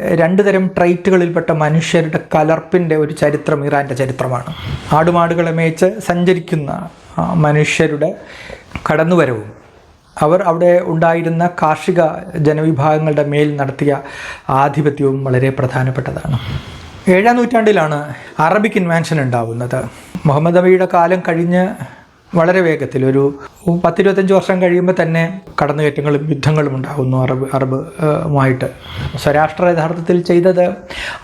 രണ്ട് തരം ട്രൈറ്റുകളിൽപ്പെട്ട മനുഷ്യരുടെ കലർപ്പിന്റെ ഒരു ചരിത്രം ഇറാന്റെ ചരിത്രമാണ്. ആടുമാടുകളെ മേച്ച് സഞ്ചരിക്കുന്ന മനുഷ്യരുടെ കടന്നുവരവും. അവർ അവിടെ ഉണ്ടായിരുന്ന കാർഷിക ജനവിഭാഗങ്ങളുടെ മേൽ നടത്തിയ ആധിപത്യവും വളരെ പ്രധാനപ്പെട്ടതാണ്. ഏഴാം നൂറ്റാണ്ടിലാണ് അറബിക് ഇൻവാൻഷൻ ഉണ്ടാവുന്നത്. മുഹമ്മദ് അബിയുടെ കാലം കഴിഞ്ഞ് വളരെ വേഗത്തിൽ ഒരു പത്തിരുപത്തഞ്ച് വർഷം കഴിയുമ്പോൾ തന്നെ കടന്നുകയറ്റങ്ങളും യുദ്ധങ്ങളും ഉണ്ടാകുന്നു അറബ് അറബ് മായിട്ട്. സ്വരാഷ്ട്ര യഥാർത്ഥത്തിൽ ചെയ്തത്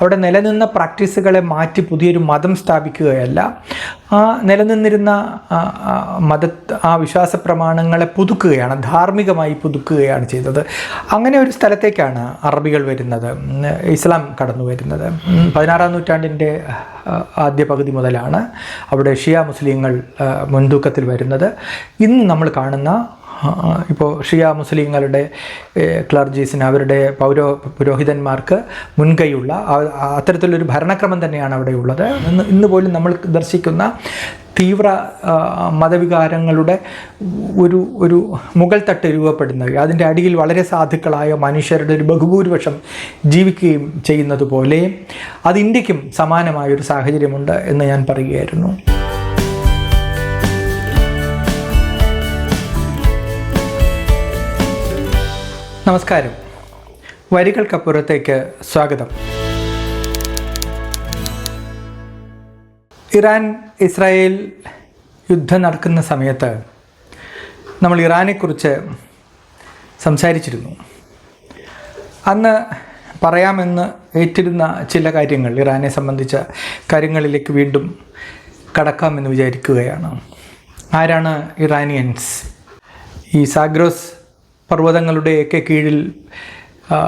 അവിടെ നിലനിന്ന പ്രാക്ടീസുകളെ മാറ്റി പുതിയൊരു മതം സ്ഥാപിക്കുകയല്ല. ആ നിലനിന്നിരുന്ന മത ആ വിശ്വാസ പ്രമാണങ്ങളെ പുതുക്കുകയാണ് ധാർമ്മികമായി പുതുക്കുകയാണ് ചെയ്തത്. അങ്ങനെ ഒരു സ്ഥലത്തേക്കാണ് അറബികൾ വരുന്നത് ഇസ്ലാം കടന്നു വരുന്നത്. പതിനാറാം നൂറ്റാണ്ടിന്റെ ആദ്യ പകുതി മുതലാണ് അവിടെ ഷിയ മുസ്ലിങ്ങൾ ആ, മുൻതൂക്കത്തിൽ വരുന്നത്. ഇന്ന് നമ്മൾ കാണുന്ന ഇപ്പോൾ ഷിയ മുസ്ലിങ്ങളുടെ ക്ലർജീസിന് അവരുടെ പൗരോ പുരോഹിതന്മാർക്ക് മുൻകൈയുള്ള അത്തരത്തിലൊരു ഭരണക്രമം തന്നെയാണ് അവിടെ ഉള്ളത്. ഇന്ന് ഇന്ന് പോലും നമ്മൾ ദർശിക്കുന്ന തീവ്ര മതവികാരങ്ങളുടെ ഒരു ഒരു മുകൾ തട്ട് രൂപപ്പെടുന്നത് അതിന്റെ അടിയിൽ വളരെ സാധുക്കളായ മനുഷ്യരുടെ ഒരു ബഹുഭൂരിപക്ഷം ജീവിക്കുകയും ചെയ്യുന്നത് പോലെ അത് ഇന്ത്യക്കും സമാനമായൊരു സാഹചര്യമുണ്ട് എന്ന് ഞാൻ പറയുകയായിരുന്നു. നമസ്കാരം. വരികൾക്കപ്പുറത്തേക്ക് സ്വാഗതം. ഇറാൻ ഇസ്രായേൽ യുദ്ധം നടക്കുന്ന സമയത്ത് നമ്മൾ ഇറാനെക്കുറിച്ച് സംസാരിച്ചിരുന്നു. അന്ന് പറയാമെന്ന് ഏറ്റിരുന്ന ചില കാര്യങ്ങൾ ഇറാനെ സംബന്ധിച്ച കാര്യങ്ങളിലേക്ക് വീണ്ടും കടക്കാമെന്ന് വിചാരിക്കുകയാണ്. ആരാണ് ഇറാനിയൻസ്? ഈ സാഗ്രോസ് പർവതങ്ങളുടെയൊക്കെ കീഴിൽ ആ,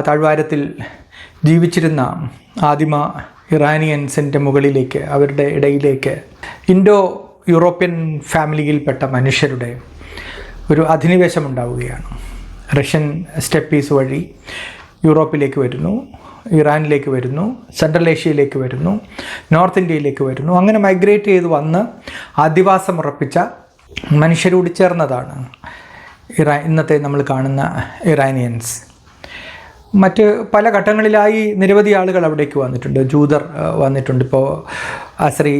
താഴ്വാരത്തിൽ ജീവിച്ചിരുന്ന ആദിമ ഇറാനിയൻസിന്റെ മുകളിലേക്ക് അവരുടെ ഇടയിലേക്ക് ഇൻഡോ യൂറോപ്യൻ ഫാമിലിയിൽപ്പെട്ട മനുഷ്യരുടെ ഒരു അധിനിവേശം ഉണ്ടാവുകയാണ് റഷ്യൻ സ്റ്റെപ്പീസ് വഴി യൂറോപ്പിലേക്ക് വരുന്നു ഇറാനിലേക്ക് വരുന്നു സെൻട്രൽ ഏഷ്യയിലേക്ക് വരുന്നു നോർത്ത് ഇന്ത്യയിലേക്ക് വരുന്നു. അങ്ങനെ മൈഗ്രേറ്റ് ചെയ്ത് വന്ന് ആദിവാസം ഉറപ്പിച്ച മനുഷ്യരോട് ചേർന്നതാണ് ഇറാ ഇന്നത്തെ നമ്മൾ കാണുന്ന ഇറാനിയൻസ്. മറ്റ് പല ഘട്ടങ്ങളിലായി നിരവധി ആളുകൾ അവിടേക്ക് വന്നിട്ടുണ്ട്. ജൂതർ വന്നിട്ടുണ്ട്. ഇപ്പോൾ അസ്രി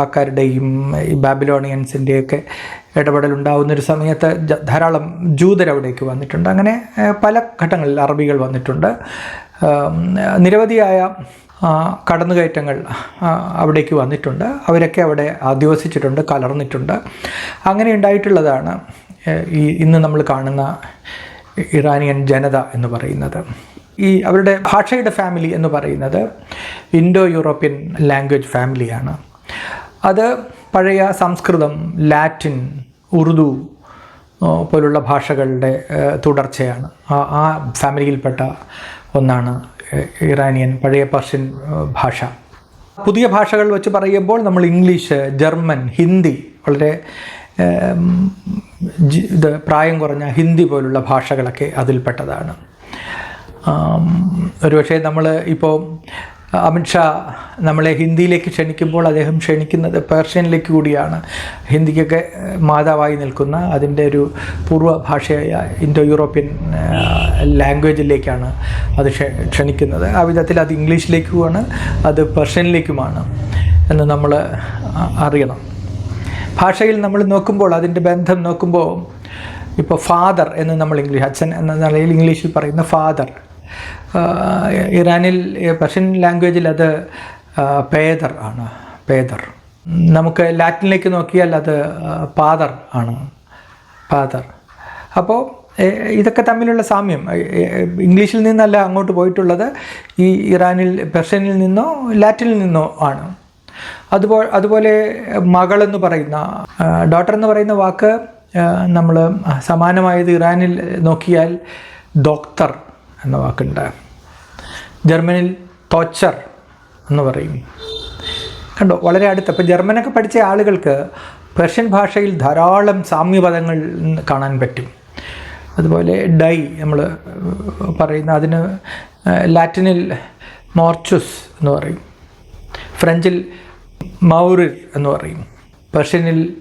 ആക്കാരുടെയും ഈ ബാബിലോണിയൻസിന്റെയൊക്കെ ഒരു സമയത്ത് ധാരാളം ജൂതർ അവിടേക്ക് വന്നിട്ടുണ്ട്. അങ്ങനെ പല ഘട്ടങ്ങളിൽ അറബികൾ വന്നിട്ടുണ്ട്. നിരവധിയായ കടന്നുകയറ്റങ്ങൾ അവിടേക്ക് വന്നിട്ടുണ്ട്. അവരൊക്കെ അവിടെ അധിവസിച്ചിട്ടുണ്ട് കലർന്നിട്ടുണ്ട്. അങ്ങനെ ഉണ്ടായിട്ടുള്ളതാണ് ഈ ഇന്ന് നമ്മൾ കാണുന്ന ഇറാനിയൻ ജനത എന്ന് പറയുന്നത്. ഈ അവരുടെ ഭാഷയുടെ ഫാമിലി എന്ന് പറയുന്നത് ഇൻഡോ യൂറോപ്യൻ ലാംഗ്വേജ് ഫാമിലിയാണ്. അത് പഴയ സംസ്കൃതം ലാറ്റിൻ ഉറുദു പോലുള്ള ഭാഷകളുടെ തുടർച്ചയാണ്. ആ ഫാമിലിയിൽപ്പെട്ട ഒന്നാണ് ഇറാനിയൻ പഴയ പർഷ്യൻ ഭാഷ. പുതിയ ഭാഷകൾ വെച്ച് പറയുമ്പോൾ നമ്മൾ ഇംഗ്ലീഷ് ജർമ്മൻ ഹിന്ദി വളരെ ഇത് പ്രായം കുറഞ്ഞ ഹിന്ദി പോലുള്ള ഭാഷകളൊക്കെ അതിൽപ്പെട്ടതാണ്. ഒരു ഒരുപക്ഷെ നമ്മൾ ഇപ്പോൾ അമിത്ഷാ നമ്മളെ ഹിന്ദിയിലേക്ക് ക്ഷണിക്കുമ്പോൾ അദ്ദേഹം ക്ഷണിക്കുന്നത് പേർഷ്യനിലേക്ക് കൂടിയാണ്. ഹിന്ദിക്കൊക്കെ മാതാവായി നിൽക്കുന്ന അതിന്റെ ഒരു പൂർവ ഭാഷയായ ഇൻഡോ യൂറോപ്യൻ ലാംഗ്വേജിലേക്കാണ് അത് ക്ഷ- ക്ഷണിക്കുന്നത്. ആ വിധത്തിൽ അത് ഇംഗ്ലീഷിലേക്കുമാണ് അത് പേർഷ്യനിലേക്കുമാണ് എന്ന് നമ്മൾ അറിയണം. ഭാഷയിൽ നമ്മൾ നോക്കുമ്പോൾ അതിന്റെ ബന്ധം നോക്കുമ്പോൾ ഇപ്പോൾ ഫാദർ എന്ന് നമ്മൾ ഇംഗ്ലീഷ് അച്ഛൻ എന്ന നിലയിൽ ഇംഗ്ലീഷിൽ പറയുന്ന ഫാദർ. ഇറാനിൽ പെർഷ്യൻ ലാംഗ്വേജിൽ അത് പേദർ ആണ്. പേദർ. നമുക്ക് ലാറ്റിനിലേക്ക് നോക്കിയാൽ അത് പാദർ ആണ്. പാദർ. അപ്പോൾ ഇതൊക്കെ തമ്മിലുള്ള സാമ്യം. ഇംഗ്ലീഷിൽ നിന്നല്ല അങ്ങോട്ട് പോയിട്ടുള്ളത്. ഈ ഇറാനിൽ പെർഷ്യനിൽ നിന്നോ ലാറ്റിനിൽ നിന്നോ ആണ്. അതുപോലെ അതുപോലെ മകളെന്ന് പറയുന്ന ഡോട്ടർ എന്ന് പറയുന്ന വാക്ക് നമ്മൾ സമാനമായത് ഇറാനിൽ നോക്കിയാൽ ഡോക്ടർ എന്ന വാക്കുണ്ട്. ജർമ്മനിൽ തോച്ചർ എന്ന് പറയും. കണ്ടോ? വളരെ അടുത്ത്. അപ്പോൾ ജർമ്മനൊക്കെ പഠിച്ച ആളുകൾക്ക് പെർഷ്യൻ ഭാഷയിൽ ധാരാളം സാമ്യപദങ്ങൾ കാണാൻ പറ്റും. അതുപോലെ ഡൈ നമ്മൾ പറയുന്ന അതിന് ലാറ്റിനിൽ മോർച്ചുസ് എന്ന് പറയും. ഫ്രഞ്ചിൽ മൗറിർ എന്ന് പറയും. പേർഷ്യനിൽ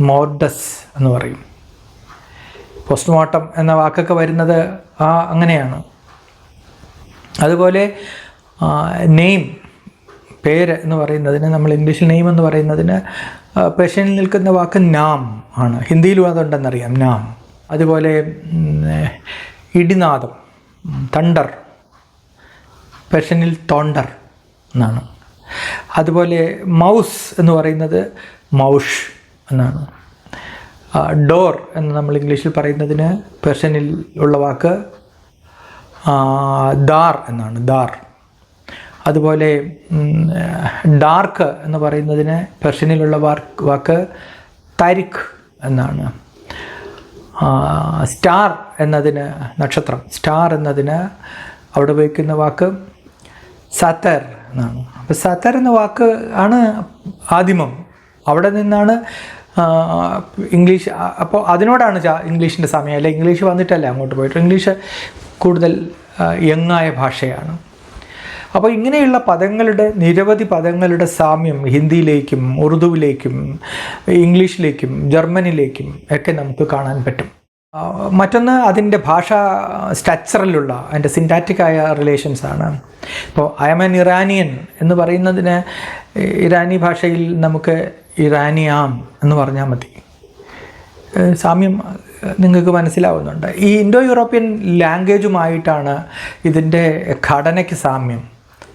മോർഡസ് എന്ന് പറയും. പോസ്റ്റ്മോർട്ടം എന്ന വാക്കൊക്കെ വരുന്നത് ആ അങ്ങനെയാണ്. അതുപോലെ നെയിം പേര് എന്ന് പറയുന്നതിന് നമ്മൾ ഇംഗ്ലീഷിൽ നെയിം എന്ന് പറയുന്നതിന് പേഷ്യനിൽ നിൽക്കുന്ന വാക്ക് നാം ആണ്. ഹിന്ദിയിലും അതുണ്ടെന്നറിയാം നാം. അതുപോലെ ഇടിനാദം തണ്ടർ പേഷ്യനിൽ തോണ്ടർ എന്നാണ്. അതുപോലെ മൗസ് എന്ന് പറയുന്നത് മൗഷ് എന്നാണ്. ഡോർ എന്ന് നമ്മൾ ഇംഗ്ലീഷിൽ പറയുന്നതിന് പേർഷ്യനിൽ ഉള്ള വാക്ക് ദാർ എന്നാണ് ദാർ. അതുപോലെ ഡാർക്ക് എന്ന് പറയുന്നതിന് പെർഷ്യനിലുള്ള വാക്ക് വാക്ക് തരിഖ് എന്നാണ്. സ്റ്റാർ എന്നതിന് നക്ഷത്രം സ്റ്റാർ എന്നതിന് അവിടെ ഉപയോഗിക്കുന്ന വാക്ക് സത്തർ എന്നാണ്. അപ്പോൾ സത്തർ എന്ന വാക്ക് ആണ് ആദിമം. അവിടെ നിന്നാണ് ഇംഗ്ലീഷ് അപ്പോൾ അതിനോടാണ് ഇംഗ്ലീഷിന്റെ സമയം. അല്ലെ ഇംഗ്ലീഷ് വന്നിട്ടല്ല അങ്ങോട്ട് പോയിട്ട്. ഇംഗ്ലീഷ് കൂടുതൽ യങ്ങായ ഭാഷയാണ്. അപ്പോൾ ഇങ്ങനെയുള്ള പദങ്ങളുടെ നിരവധി പദങ്ങളുടെ സാമ്യം ഹിന്ദിയിലേക്കും ഉറുദുവിലേക്കും ഇംഗ്ലീഷിലേക്കും ജർമ്മനിലേക്കും ഒക്കെ നമുക്ക് കാണാൻ പറ്റും. മറ്റൊന്ന് അതിന്റെ ഭാഷ സ്ട്രക്ചറിലുള്ള അതിന്റെ സിന്റാറ്റിക്കായ റിലേഷൻസ് ആണ്. ഇപ്പോൾ ഐ എം എൻ ഇറാനിയൻ എന്ന് പറയുന്നതിന് ഇറാനി ഭാഷയിൽ നമുക്ക് ഇറാനിയാം എന്ന് പറഞ്ഞാൽ മതി. സാമ്യം നിങ്ങൾക്ക് മനസ്സിലാവുന്നുണ്ട്. ഈ ഇൻഡോ യൂറോപ്യൻ ലാംഗ്വേജുമായിട്ടാണ് ഇതിന്റെ ഘടനയ്ക്ക് സാമ്യം.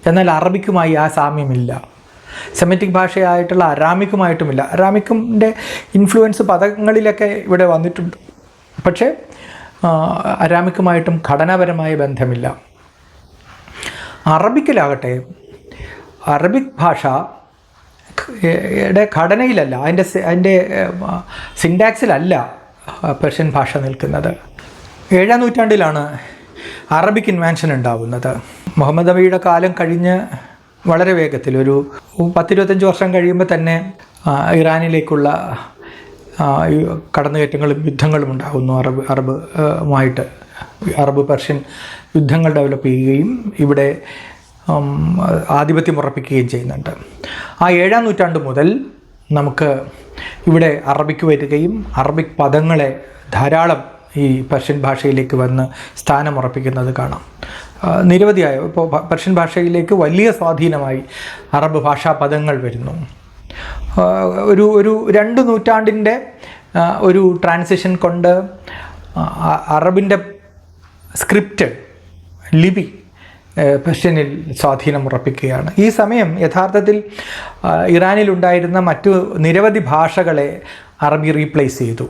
എന്നാൽ അറബിക്കുമായി ആ സാമ്യമില്ല. സെമറ്റിക് ഭാഷയായിട്ടുള്ള അറാമിക്കുമായിട്ടുമില്ല അറാമിക്കിന്റെ ഇൻഫ്ലുവൻസ് പദങ്ങളിലൊക്കെ ഇവിടെ വന്നിട്ടുണ്ട്. പക്ഷേ അരാമിക്കുമായിട്ടും ഘടനാപരമായ ബന്ധമില്ല. അറബിക്കിലാകട്ടെ അറബിക് ഭാഷ ഘടനയിലല്ല അതിന്റെ അതിന്റെ സിൻഡാക്സിലല്ല പേർഷ്യൻ ഭാഷ നിൽക്കുന്നത്. ഏഴാം നൂറ്റാണ്ടിലാണ് അറബിക് ഇൻവെൻഷൻ ഉണ്ടാവുന്നത്. മുഹമ്മദ് അബിയുടെ കാലം കഴിഞ്ഞ് വളരെ വേഗത്തിൽ ഒരു പത്തിരുപത്തഞ്ച് വർഷം കഴിയുമ്പോൾ തന്നെ ഇറാനിലേക്കുള്ള കടന്നുകയറ്റങ്ങളും യുദ്ധങ്ങളും ഉണ്ടാകുന്നു അറബ് അറബ് ആ, അറബ് പെർഷ്യൻ യുദ്ധങ്ങൾ ഡെവലപ്പ് ചെയ്യുകയും ഇവിടെ ആധിപത്യം ഉറപ്പിക്കുകയും ചെയ്യുന്നുണ്ട്. ആ ഏഴാം നൂറ്റാണ്ട് മുതൽ നമുക്ക് ഇവിടെ അറബിക്ക് വരികയും അറബിക് പദങ്ങളെ ധാരാളം ഈ പെർഷ്യൻ ഭാഷയിലേക്ക് വന്ന് സ്ഥാനം ഉറപ്പിക്കുന്നത് കാണാം. നിരവധിയായ ഇപ്പോൾ പെർഷ്യൻ ഭാഷയിലേക്ക് വലിയ സ്വാധീനമായി അറബ് ഭാഷാ പദങ്ങൾ വരുന്നു. ഒരു ഒരു രണ്ട് നൂറ്റാണ്ടിന്റെ ഒരു ട്രാൻസിഷൻ കൊണ്ട് അറബിന്റെ സ്ക്രിപ്റ്റ് ലിപി പെർഷ്യനിൽ സ്വാധീനം ഉറപ്പിക്കുകയാണ്. ഈ സമയം യഥാർത്ഥത്തിൽ ഇറാനിലുണ്ടായിരുന്ന മറ്റു നിരവധി ഭാഷകളെ അറബി റീപ്ലേസ് ചെയ്തു.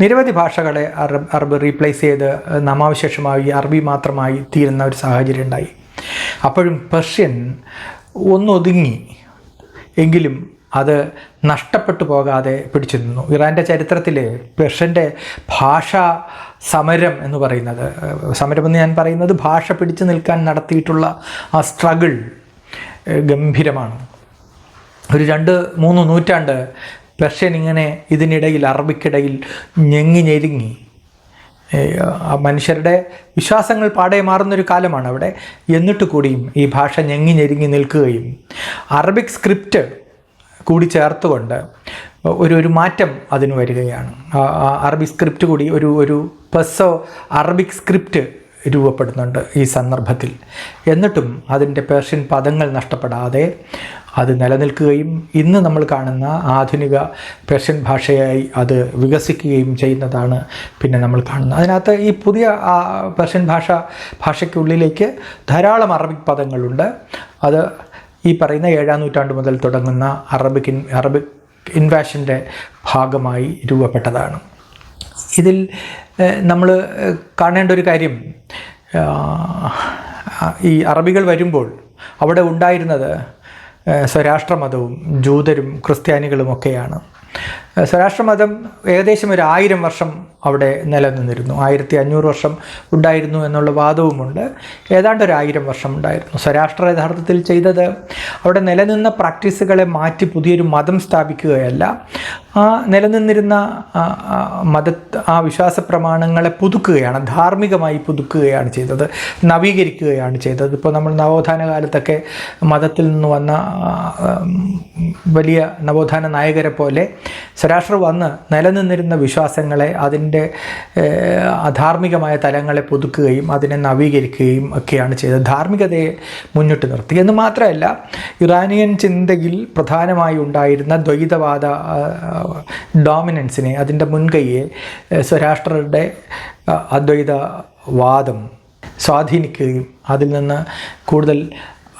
നിരവധി ഭാഷകളെ അറബ് അറബ് റീപ്ലേസ് ചെയ്ത് നാമാവശേഷമായി അറബി മാത്രമായി തീരുന്ന ഒരു സാഹചര്യം ഉണ്ടായി. അപ്പോഴും പെർഷ്യൻ ഒന്നൊതുങ്ങി. എങ്കിലും അത് നഷ്ടപ്പെട്ടു പോകാതെ പിടിച്ചു നിന്നു. ഇറാന്റെ ചരിത്രത്തിൽ പെർഷ്യന്റെ ഭാഷ സമരം എന്ന് പറയുന്നത് സമരം എന്ന് ഞാൻ പറയുന്നത് ഭാഷ പിടിച്ചു നിൽക്കാൻ നടത്തിയിട്ടുള്ള ആ സ്ട്രഗിൾ ഗംഭീരമാണ്. ഒരു രണ്ട് മൂന്ന് നൂറ്റാണ്ട് പെർഷ്യൻ ഇങ്ങനെ ഇതിനിടയിൽ അറബിക്കിടയിൽ ഞെങ്ങി ഞെരുങ്ങി. മനുഷ്യരുടെ വിശ്വാസങ്ങൾ പാടെ മാറുന്നൊരു കാലമാണ് അവിടെ. എന്നിട്ട് കൂടിയും ഈ ഭാഷ ഞെങ്ങി ഞെരുങ്ങി നിൽക്കുകയും. അറബിക് സ്ക്രിപ്റ്റ് കൂടി ചേർത്തുകൊണ്ട് ഒരു ഒരു മാറ്റം അതിന് വരികയാണ്. അറബിക് സ്ക്രിപ്റ്റ് കൂടി ഒരു ഒരു പെസോ അറബിക് സ്ക്രിപ്റ്റ് രൂപപ്പെടുന്നുണ്ട് ഈ സന്ദർഭത്തിൽ. എന്നിട്ടും അതിന്റെ പേർഷ്യൻ പദങ്ങൾ നഷ്ടപ്പെടാതെ അത് നിലനിൽക്കുകയും ഇന്ന് നമ്മൾ കാണുന്ന ആധുനിക പേർഷ്യൻ ഭാഷയായി അത് വികസിക്കുകയും ചെയ്യുന്നതാണ് പിന്നെ നമ്മൾ കാണുന്നത്. അതിനകത്ത് ഈ പുതിയ പേർഷ്യൻ ഭാഷ ഭാഷയ്ക്കുള്ളിലേക്ക് ധാരാളം അറബിക് പദങ്ങളുണ്ട്. അത് ഈ പറയുന്ന ഏഴാം നൂറ്റാണ്ട് മുതൽ തുടങ്ങുന്ന അറബിക് അറബിക് ഇൻവാഷന്റെ ഭാഗമായി രൂപപ്പെട്ടതാണ്. ഇതിൽ നമ്മൾ കാണേണ്ട ഒരു കാര്യം ഈ അറബികൾ വരുമ്പോൾ അവിടെ ഉണ്ടായിരുന്നത് സ്വരാഷ്ട്ര സ്വരാഷ്ട്രമതവും ജൂതരും ക്രിസ്ത്യാനികളുമൊക്കെയാണ്. സ്വരാഷ്ട്രമതം ഏകദേശം ഒരു ആയിരം വർഷം അവിടെ നിലനിന്നിരുന്നു. ആയിരത്തി അഞ്ഞൂറ് വർഷം ഉണ്ടായിരുന്നു എന്നുള്ള വാദവുമുണ്ട്. ഏതാണ്ട് ഒരു ആയിരം വർഷം ഉണ്ടായിരുന്നു. സ്വരാഷ്ട്ര യഥാർത്ഥത്തിൽ ചെയ്തത് അവിടെ നിലനിന്ന പ്രാക്ടീസുകളെ മാറ്റി പുതിയൊരു മതം സ്ഥാപിക്കുകയല്ല. ആ നിലനിന്നിരുന്ന മത ആ വിശ്വാസ പ്രമാണങ്ങളെ പുതുക്കുകയാണ് ധാർമ്മികമായി പുതുക്കുകയാണ് ചെയ്തത് നവീകരിക്കുകയാണ് ചെയ്തത്. ഇപ്പോൾ നമ്മൾ നവോത്ഥാന കാലത്തൊക്കെ മതത്തിൽ നിന്ന് വന്ന വലിയ നവോത്ഥാന നായകരെ പോലെ സ്വരാഷ്ട്ര വന്ന് നിലനിന്നിരുന്ന വിശ്വാസങ്ങളെ അതിന്റെ അധാർമികമായ തലങ്ങളെ പുതുക്കുകയും അതിനെ നവീകരിക്കുകയും ഒക്കെയാണ് ചെയ്തത്. ധാർമ്മികതയെ മുന്നിട്ട് നിർത്തി. എന്ന് മാത്രമല്ല ഇറാനിയൻ ചിന്തയിൽ പ്രധാനമായി ഉണ്ടായിരുന്ന ദ്വൈതവാദ ഡോമിനൻസിനെ അതിന്റെ മുൻകൈയെ സ്വരാഷ്ട്രരുടെ അദ്വൈതവാദം സ്വാധീനിക്കുകയും അതിൽ നിന്ന് കൂടുതൽ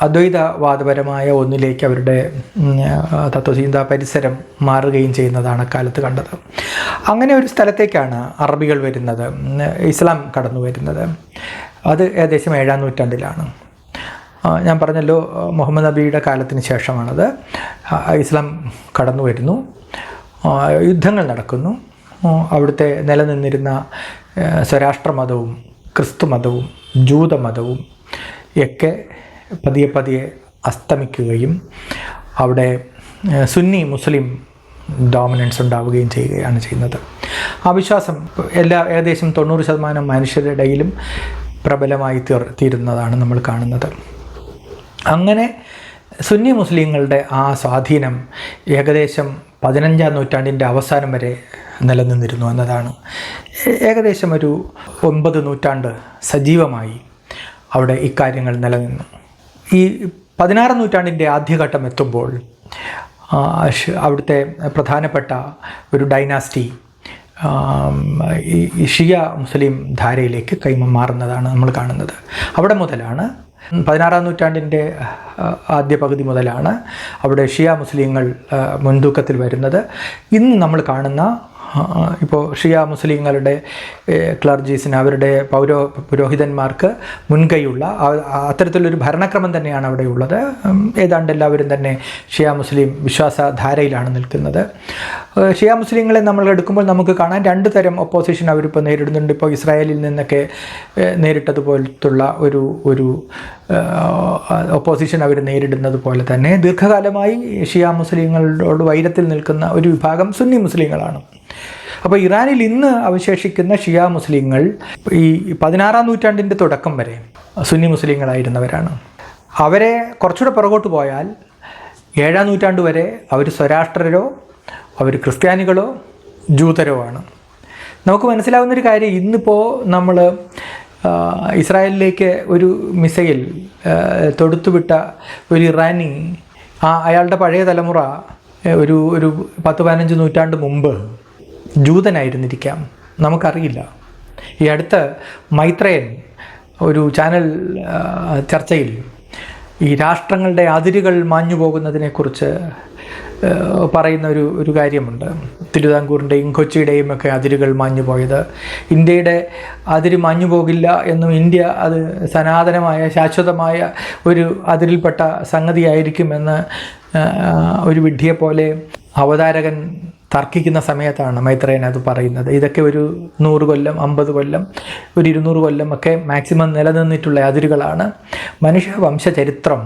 അദ്വൈതവാദപരമായ ഒന്നിലേക്ക് അവരുടെ തത്വചിന്താ പരിസരം മാറുകയും ചെയ്യുന്നതാണ് അക്കാലത്ത് കണ്ടത്. അങ്ങനെ ഒരു സ്ഥലത്തേക്കാണ് അറബികൾ വരുന്നത് ഇസ്ലാം കടന്നു വരുന്നത്. അത് ഏകദേശം ഏഴാം നൂറ്റാണ്ടിലാണ്. ഞാൻ പറഞ്ഞല്ലോ മുഹമ്മദ് നബിയുടെ കാലത്തിന് ശേഷമാണത്. ഇസ്ലാം കടന്നു വരുന്നു. യുദ്ധങ്ങൾ നടക്കുന്നു. അവിടുത്തെ നിലനിന്നിരുന്ന സ്വരാഷ്ട്ര മതവും ക്രിസ്തു മതവും ജൂതമതവും ഒക്കെ പതിയെ പതിയെ അസ്തമിക്കുകയും അവിടെ സുന്നി മുസ്ലിം ഡോമിനൻസ് ഉണ്ടാവുകയും ചെയ്യുകയാണ് ചെയ്യുന്നത്. ആ വിശ്വാസം എല്ലാ ഏകദേശം തൊണ്ണൂറ് ശതമാനം മനുഷ്യരുടെ ഇടയിലും പ്രബലമായി തീർ തീരുന്നതാണ് നമ്മൾ കാണുന്നത്. അങ്ങനെ സുന്നി മുസ്ലിങ്ങളുടെ ആ സ്വാധീനം ഏകദേശം പതിനഞ്ചാം നൂറ്റാണ്ടിന്റെ അവസാനം വരെ നിലനിന്നിരുന്നു എന്നതാണ്. ഏകദേശം ഒരു ഒമ്പത് നൂറ്റാണ്ട് സജീവമായി അവിടെ ഇക്കാര്യങ്ങൾ നിലനിന്നു. ഈ പതിനാറാം നൂറ്റാണ്ടിന്റെ ആദ്യഘട്ടം എത്തുമ്പോൾ അവിടുത്തെ പ്രധാനപ്പെട്ട ഒരു ഡൈനാസ്റ്റി ഈ ഷിയ മുസ്ലിം ധാരയിലേക്ക് കൈമാറുന്നതാണ് നമ്മൾ കാണുന്നത്. അവിടെ മുതലാണ് പതിനാറാം നൂറ്റാണ്ടിന്റെ ആദ്യ പകുതി മുതലാണ് അവിടെ ഷിയ മുസ്ലിങ്ങൾ മുൻതൂക്കത്തിൽ വരുന്നത്. ഇന്ന് നമ്മൾ കാണുന്ന ഇപ്പോൾ ഷിയ മുസ്ലിങ്ങളുടെ ക്ലർജീസിന് അവരുടെ പൗരോ പുരോഹിതന്മാർക്ക് മുൻകൈയുള്ള അത്തരത്തിലൊരു ഭരണക്രമം തന്നെയാണ് അവിടെ ഉള്ളത്. ഏതാണ്ട് എല്ലാവരും തന്നെ ഷിയ മുസ്ലിം വിശ്വാസധാരയിലാണ് നിൽക്കുന്നത്. ഷിയ മുസ്ലിങ്ങളെ നമ്മൾ എടുക്കുമ്പോൾ നമുക്ക് കാണാൻ രണ്ട് തരം ഒപ്പോസിഷൻ അവരിപ്പോൾ നേരിടുന്നുണ്ട്. ഇപ്പോൾ ഇസ്രായേലിൽ നിന്നൊക്കെ നേരിട്ടതുപോലത്തുള്ള ഒരു ഒരു ഒപ്പോസിഷൻ അവർ നേരിടുന്നത് പോലെ തന്നെ ദീർഘകാലമായി ഷിയ മുസ്ലിങ്ങളോട് വൈരത്തിൽ നിൽക്കുന്ന ഒരു വിഭാഗം സുന്നി മുസ്ലിങ്ങളാണ്. അപ്പോൾ ഇറാനിൽ ഇന്ന് അവശേഷിക്കുന്ന ഷിയ മുസ്ലിങ്ങൾ ഈ പതിനാറാം നൂറ്റാണ്ടിന്റെ തുടക്കം വരെ സുന്നി മുസ്ലിങ്ങളായിരുന്നവരാണ്. അവരെ കുറച്ചുകൂടെ പുറകോട്ട് പോയാൽ ഏഴാം നൂറ്റാണ്ട് വരെ അവർ സ്വരാഷ്ട്രരോ അവർ ക്രിസ്ത്യാനികളോ ജൂതരോ ആണ്. നമുക്ക് മനസ്സിലാവുന്നൊരു കാര്യം ഇന്നിപ്പോൾ നമ്മൾ ഇസ്രായേലിലേക്ക് ഒരു മിസൈൽ തൊടുത്തുവിട്ട ഒരു ഇറാനി ആ അയാളുടെ പഴയ തലമുറ ഒരു ഒരു പത്ത് പതിനഞ്ച് നൂറ്റാണ്ട് മുമ്പ് ജൂതനായിരുന്നിരിക്കാം. നമുക്കറിയില്ല. ഈ അടുത്ത് മൈത്രയൻ ഒരു ചാനൽ ചർച്ചയിൽ ഈ രാഷ്ട്രങ്ങളുടെ അതിരുകൾ മാഞ്ഞു പോകുന്നതിനെക്കുറിച്ച് പറയുന്ന ഒരു ഒരു കാര്യമുണ്ട്. തിരുവിതാംകൂറിന്റെയും കൊച്ചിയുടെയും ഒക്കെ അതിരുകൾ മാഞ്ഞു പോയത്. ഇന്ത്യയുടെ അതിര് മാഞ്ഞു പോകില്ല എന്നും ഇന്ത്യ അത് സനാതനമായ ശാശ്വതമായ ഒരു അതിരിൽപ്പെട്ട സംഗതിയായിരിക്കുമെന്ന് ഒരു വിഡ്ഢിയെപ്പോലെ അവതാരകൻ തർക്കിക്കുന്ന സമയത്താണ് മൈത്രേയൻ അത് പറയുന്നത്. ഇതൊക്കെ ഒരു നൂറ് കൊല്ലം അമ്പത് കൊല്ലം ഒരു ഇരുന്നൂറ് കൊല്ലം ഒക്കെ മാക്സിമം നിലനിന്നിട്ടുള്ള അതിരുകളാണ് മനുഷ്യ വംശചരിത്രം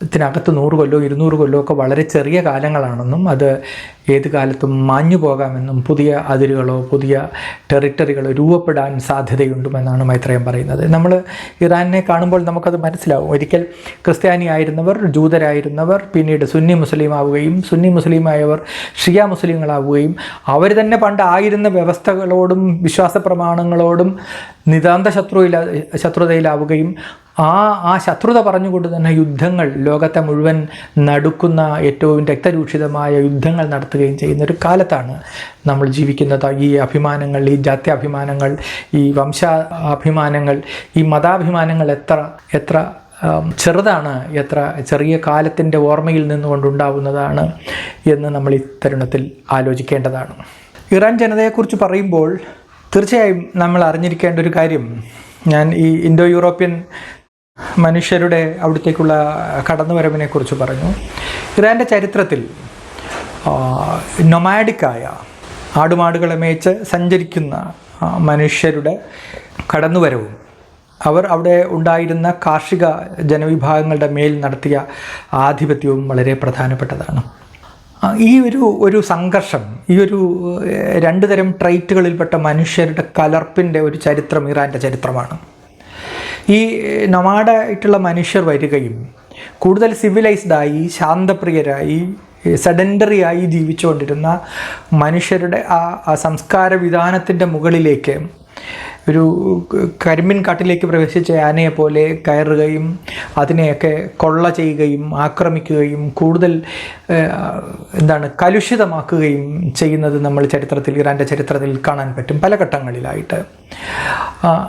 ത്തിനകത്ത് നൂറ് കൊല്ലോ ഇരുന്നൂറ് കൊല്ലോ ഒക്കെ വളരെ ചെറിയ കാലങ്ങളാണെന്നും അത് ഏത് കാലത്തും മാഞ്ഞു പോകാമെന്നും പുതിയ അതിരുകളോ പുതിയ ടെറിട്ടറികളോ രൂപപ്പെടാൻ സാധ്യതയുണ്ടുമെന്നാണ് മൈത്രയം പറയുന്നത്. നമ്മൾ ഇറാനെ കാണുമ്പോൾ നമുക്കത് മനസ്സിലാവും. ഒരിക്കൽ ക്രിസ്ത്യാനി ആയിരുന്നവർ ജൂതരായിരുന്നവർ പിന്നീട് സുന്നി മുസ്ലിം ആവുകയും സുന്നി മുസ്ലിമായവർ ഷിയ മുസ്ലിങ്ങളാവുകയും അവർ തന്നെ പണ്ട് ആയിരുന്ന വ്യവസ്ഥകളോടും വിശ്വാസ പ്രമാണങ്ങളോടും നിതാന്ത ശത്രുയില ശത്രുതയിലാവുകയും ആ ആ ശത്രുത പറഞ്ഞുകൊണ്ട് തന്നെ യുദ്ധങ്ങൾ ലോകത്തെ മുഴുവൻ നടുക്കുന്ന ഏറ്റവും രക്തരൂക്ഷിതമായ യുദ്ധങ്ങൾ നടത്തുകയും ചെയ്യുന്ന ഒരു കാലത്താണ് നമ്മൾ ജീവിക്കുന്നത്. ഈ അഭിമാനങ്ങൾ ഈ ജാത്യാഭിമാനങ്ങൾ ഈ വംശാഭിമാനങ്ങൾ ഈ മതാഭിമാനങ്ങൾ എത്ര എത്ര ചെറുതാണ് എത്ര ചെറിയ കാലത്തിന്റെ ഓർമ്മയിൽ നിന്നുകൊണ്ടുണ്ടാവുന്നതാണ് എന്ന് നമ്മൾ ഈ തരുണത്തിൽ ആലോചിക്കേണ്ടതാണ്. ഇറാൻ ജനതയെക്കുറിച്ച് പറയുമ്പോൾ തീർച്ചയായും നമ്മൾ അറിഞ്ഞിരിക്കേണ്ട ഒരു കാര്യം ഞാൻ ഈ ഇൻഡോ യൂറോപ്യൻ മനുഷ്യരുടെ അവിടത്തേക്കുള്ള കടന്നുവരവിനെ കുറിച്ച് പറഞ്ഞു. ഇറാന്റെ ചരിത്രത്തിൽ നൊമാഡിക്കായ ആടുമാടുകളെ മേച്ച് സഞ്ചരിക്കുന്ന മനുഷ്യരുടെ കടന്നുവരവും അവർ അവിടെ ഉണ്ടായിരുന്ന കാർഷിക ജനവിഭാഗങ്ങളുടെ മേൽ നടത്തിയ ആധിപത്യവും വളരെ പ്രധാനപ്പെട്ടതാണ്. ഈ ഒരു ഒരു സംഘർഷം ഈ ഒരു രണ്ട് തരം ട്രൈറ്റുകളിൽപ്പെട്ട മനുഷ്യരുടെ കലർപ്പിന്റെ ഒരു ചരിത്രം ഇറാന്റെ ചരിത്രമാണ്. ഈ നൊമാഡായിട്ടുള്ള മനുഷ്യർ വരികയും കൂടുതൽ സിവിലൈസ്ഡായി ശാന്തപ്രിയരായി സെഡൻഡറി ആയി ജീവിച്ചുകൊണ്ടിരുന്ന മനുഷ്യരുടെ ആ സംസ്കാര വിധാനത്തിന്റെ മുകളിലേക്ക് ഒരു കരിമ്പിൻ കാട്ടിലേക്ക് പ്രവേശിച്ച ആനയെ പോലെ കയറുകയും അതിനെയൊക്കെ കൊള്ള ചെയ്യുകയും ആക്രമിക്കുകയും കൂടുതൽ എന്താണ് കലുഷിതമാക്കുകയും ചെയ്യുന്നത് നമ്മൾ ചരിത്രത്തിൽ ഇറാന്റെ ചരിത്രത്തിൽ കാണാൻ പറ്റും പല ഘട്ടങ്ങളിലായിട്ട്.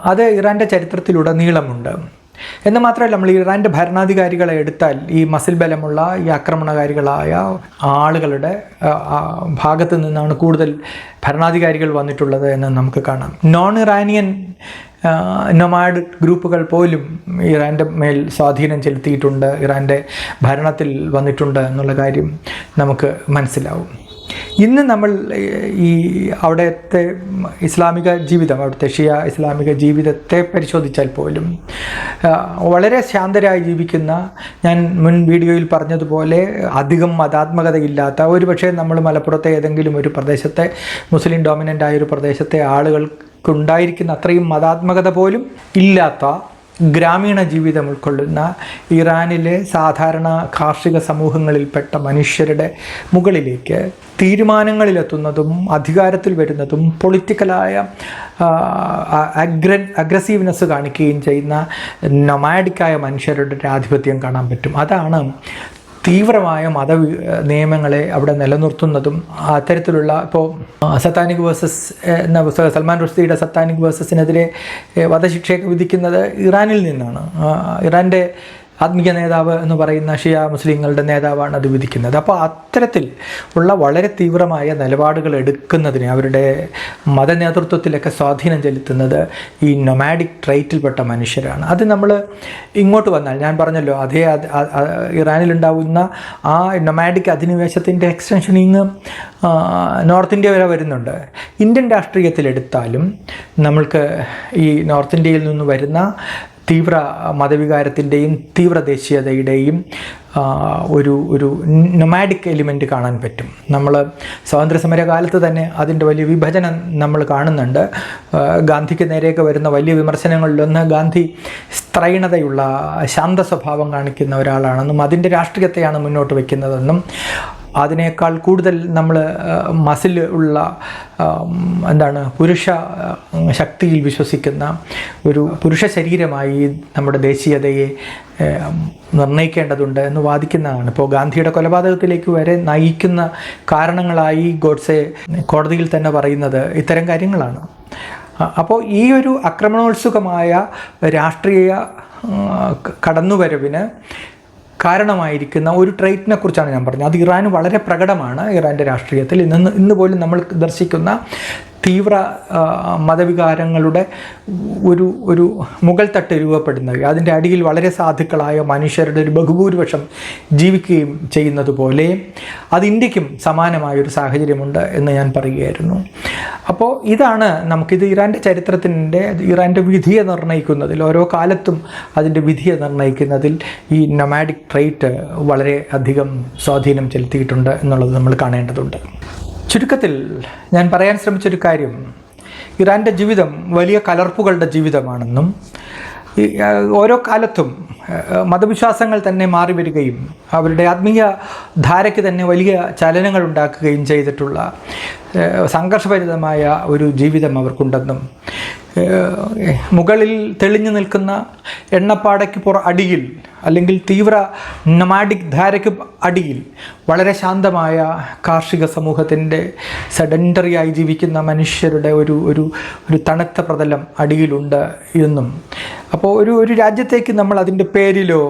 അത് ഇറാന്റെ ചരിത്രത്തിലുടനീളമുണ്ട്. എന്ന് മാത്രമല്ല നമ്മൾ ഇറാന്റെ ഭരണാധികാരികളെ എടുത്താൽ ഈ മസിൽ ബലമുള്ള ഈ ആക്രമണകാരികളായ ആളുകളുടെ ഭാഗത്ത് നിന്നാണ് കൂടുതൽ ഭരണാധികാരികൾ വന്നിട്ടുള്ളത് എന്ന് നമുക്ക് കാണാം. നോൺ ഇറാനിയൻ നൊമാഡ് ഗ്രൂപ്പുകൾ പോലും ഇറാന്റെ മേൽ സ്വാധീനം ചെലുത്തിയിട്ടുണ്ട് ഇറാന്റെ ഭരണത്തിൽ വന്നിട്ടുണ്ട് എന്നുള്ള കാര്യം നമുക്ക് മനസ്സിലാവും. ഇന്ന് നമ്മൾ ഈ അവിടുത്തെ ഇസ്ലാമിക ജീവിതം അവിടുത്തെ ഷിയ ഇസ്ലാമിക ജീവിതത്തെ പരിശോധിച്ചാൽ പോലും വളരെ ശാന്തരായി ജീവിക്കുന്ന ഞാൻ മുൻ വീഡിയോയിൽ പറഞ്ഞതുപോലെ അധികം മതാത്മകതയില്ലാത്ത ഒരു പക്ഷേ നമ്മൾ മലപ്പുറത്തെ ഏതെങ്കിലും ഒരു പ്രദേശത്തെ മുസ്ലിം ഡോമിനന്റ് ആയ ഒരു പ്രദേശത്തെ ആളുകൾക്കുണ്ടായിരിക്കുന്ന അത്രയും മതാത്മകത പോലും ഇല്ലാത്ത ഗ്രാമീണ ജീവിതം ഉൾക്കൊള്ളുന്ന ഇറാനിലെ സാധാരണ കാർഷിക സമൂഹങ്ങളിൽപ്പെട്ട മനുഷ്യരുടെ മുകളിലേക്ക് തീരുമാനങ്ങളിലെത്തുന്നതും അധികാരത്തിൽ വരുന്നതും പൊളിറ്റിക്കലായ അഗ്ര അഗ്രസീവ്നെസ് കാണിക്കുകയും ചെയ്യുന്ന നൊമാഡിക്കായ മനുഷ്യരുടെ ആധിപത്യം കാണാൻ പറ്റും. അതാണ് തീവ്രമായ മത നിയമങ്ങളെ അവിടെ നിലനിർത്തുന്നതും അത്തരത്തിലുള്ള ഇപ്പോൾ സത്താനിക് വേഴ്സസ് എന്ന പുസ്തകം സൽമാൻ റുഷ്ദിയുടെ സത്താനിക് വേഴ്സസിനെതിരെ വധശിക്ഷയൊക്കെ വിധിക്കുന്നത് ഇറാനിൽ നിന്നാണ്. ഇറാന്റെ ആത്മീയ നേതാവ് എന്ന് പറയുന്ന ഷിയ മുസ്ലിങ്ങളുടെ നേതാവാണ് അത് വിധിക്കുന്നത്. അപ്പോൾ അത്തരത്തിൽ ഉള്ള വളരെ തീവ്രമായ നിലപാടുകൾ എടുക്കുന്നതിന് അവരുടെ മതനേതൃത്വത്തിലൊക്കെ സ്വാധീനം ചെലുത്തുന്നത് ഈ നൊമാഡിക് ട്രൈറ്റിൽപ്പെട്ട മനുഷ്യരാണ്. അത് നമ്മൾ ഇങ്ങോട്ട് വന്നാൽ ഞാൻ പറഞ്ഞല്ലോ അതേ ഇറാനിലുണ്ടാവുന്ന ആ നൊമാഡിക് അധിനിവേശത്തിന്റെ എക്സ്റ്റൻഷൻ ഇങ്ങ് നോർത്ത് ഇന്ത്യ വരെ വരുന്നുണ്ട്. ഇന്ത്യൻ രാഷ്ട്രീയത്തിലെടുത്താലും നമ്മൾക്ക് ഈ നോർത്ത് ഇന്ത്യയിൽ നിന്ന് വരുന്ന തീവ്ര മതവികാരത്തിന്റെയും തീവ്ര ദേശീയതയുടെയും ഒരു ഒരു നൊമാഡിക് എലിമെന്റ് കാണാൻ പറ്റും. നമ്മൾ സ്വാതന്ത്ര്യസമര കാലത്ത് തന്നെ അതിന്റെ വലിയ വിഭജനം നമ്മൾ കാണുന്നുണ്ട്. ഗാന്ധിക്ക് നേരെയൊക്കെ വരുന്ന വലിയ വിമർശനങ്ങളിലൊന്ന് ഗാന്ധി സ്ത്രൈണതയുള്ള ശാന്ത സ്വഭാവം കാണിക്കുന്ന ഒരാളാണെന്നും അതിന്റെ രാഷ്ട്രീയത്തെയാണ് മുന്നോട്ട് വയ്ക്കുന്നതെന്നും അതിനേക്കാൾ കൂടുതൽ നമ്മൾ മസിൽ ഉള്ള എന്താണ് പുരുഷ ശക്തിയിൽ വിശ്വസിക്കുന്ന ഒരു പുരുഷ ശരീരമായി നമ്മുടെ ദേശീയതയെ നിർണയിക്കേണ്ടതുണ്ട് എന്ന് വാദിക്കുന്നതാണ്. ഇപ്പോൾ ഗാന്ധിയുടെ കൊലപാതകത്തിലേക്ക് വരെ നയിക്കുന്ന കാരണങ്ങളായി ഗോഡ്സെ കോടതിയിൽ തന്നെ പറയുന്നത് ഇത്തരം കാര്യങ്ങളാണ്. അപ്പോൾ ഈ ഒരു ആക്രമണോത്സുകമായ രാഷ്ട്രീയ കടന്നുവരവിന് കാരണമായിരിക്കുന്ന ഒരു ട്രേറ്റിനെ കുറിച്ചാണ് ഞാൻ പറഞ്ഞത്. അത് ഇറാൻ വളരെ പ്രകടമാണ് ഇറാന്റെ രാഷ്ട്രീയത്തിൽ. ഇന്ന് ഇന്ന് പോലും നമ്മൾ ദർശിക്കുന്ന തീവ്ര മതവികാരങ്ങളുടെ ഒരു ഒരു മുകൾ തട്ട് രൂപപ്പെടുന്നത്. അതിന്റെ അടിയിൽ വളരെ സാധുക്കളായ മനുഷ്യരുടെ ഒരു ബഹുഭൂരിപക്ഷം ജീവിക്കുകയും ചെയ്യുന്നത് പോലെ അത് ഇന്ത്യക്കും സമാനമായൊരു സാഹചര്യമുണ്ട് എന്ന് ഞാൻ പറയുകയായിരുന്നു. അപ്പോൾ ഇതാണ് നമുക്കിത് ഇറാന്റെ ചരിത്രത്തിന്റെ ഇറാന്റെ വിധിയെ നിർണയിക്കുന്നതിൽ ഓരോ കാലത്തും അതിന്റെ വിധിയെ നിർണയിക്കുന്നതിൽ ഈ നൊമാഡിക് ട്രേറ്റ് വളരെ അധികം സ്വാധീനം ചെലുത്തിയിട്ടുണ്ട് എന്നുള്ളത് നമ്മൾ കാണേണ്ടതുണ്ട്. ചുരുക്കത്തിൽ ഞാൻ പറയാൻ ശ്രമിച്ചൊരു കാര്യം. ഇറാന്റെ ജീവിതം വലിയ കലർപ്പുകളുടെ ജീവിതമാണെന്നും ഓരോ കാലത്തും മതവിശ്വാസങ്ങൾ തന്നെ മാറി വരികയും അവരുടെ ആത്മീയ ധാരയ്ക്ക് തന്നെ വലിയ ചലനങ്ങൾ ഉണ്ടാക്കുകയും ചെയ്തിട്ടുള്ള സംഘർഷഭരിതമായ ഒരു ജീവിതം അവർക്കുണ്ടെന്നും മുകളിൽ തെളിഞ്ഞു നിൽക്കുന്ന എണ്ണപ്പാടയ്ക്ക് പുറ അടിയിൽ അല്ലെങ്കിൽ തീവ്ര നമാഡിക് ധാരയ്ക്ക് അടിയിൽ വളരെ ശാന്തമായ കാർഷിക സമൂഹത്തിന്റെ സെഡൻഡറിയായി ജീവിക്കുന്ന മനുഷ്യരുടെ ഒരു ഒരു ഒരു തണുത്ത പ്രതലം അടിയിലുണ്ട് എന്നും. അപ്പോൾ ഒരു ഒരു രാജ്യത്തേക്ക് നമ്മൾ അതിന്റെ പേരിലോ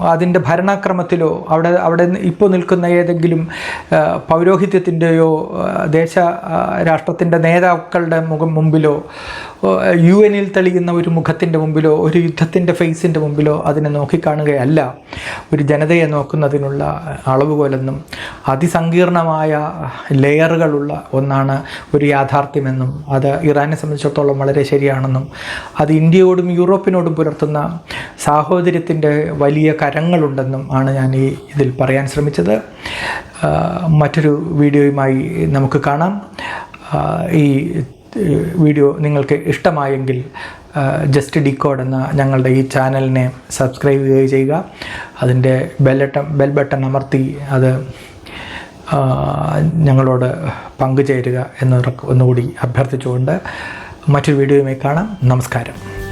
അതിന്റെ ഭരണാക്രമത്തിലോ അവിടെ അവിടെ ഇപ്പോൾ നിൽക്കുന്ന ഏതെങ്കിലും പൗരോഹിത്യത്തിന്റെയോ ദേശ രാഷ്ട്രത്തിന്റെ നേതാക്കളുടെ മുഖം മുമ്പിലോ യു എനിൽ തെളിയുന്ന ഒരു മുഖത്തിന്റെ മുമ്പിലോ ഒരു യുദ്ധത്തിന്റെ ഫേസിന്റെ മുമ്പിലോ അതിനെ നോക്കിക്കാണുകയല്ല. ഒരു ജനതയെ നോക്കുന്നതിനുള്ള അളവുകോലെന്നും അതിസങ്കീർണമായ ലെയറുകളുള്ള ഒന്നാണ് ഒരു യാഥാർത്ഥ്യമെന്നും അത് ഇറാനെ സംബന്ധിച്ചിടത്തോളം വളരെ ശരിയാണെന്നും അത് ഇന്ത്യയോടും യൂറോപ്പിനോടും പുലർത്തുന്ന സാഹോദര്യത്തിന്റെ വലിയ കരങ്ങളുണ്ടെന്നും ആണ് ഞാൻ ഈ ഇതിൽ പറയാൻ ശ്രമിച്ചത്. മറ്റൊരു വീഡിയോയുമായി നമുക്ക് കാണാം. ഈ വീഡിയോ നിങ്ങൾക്ക് ഇഷ്ടമായെങ്കിൽ ജസ്റ്റ് ഡിക്കോഡ് എന്ന ഞങ്ങളുടെ ഈ ചാനലിനെ സബ്സ്ക്രൈബ് ചെയ്യുക. അതിന്റെ ബെല്ലട്ടൺ ബെൽ ബട്ടൺ അമർത്തി അത് ഞങ്ങളോട് പങ്കുചേരുക എന്നൊരു ഒന്നുകൂടി അഭ്യർത്ഥിച്ചുകൊണ്ട് മറ്റൊരു വീഡിയോയുമായി കാണാം. നമസ്കാരം.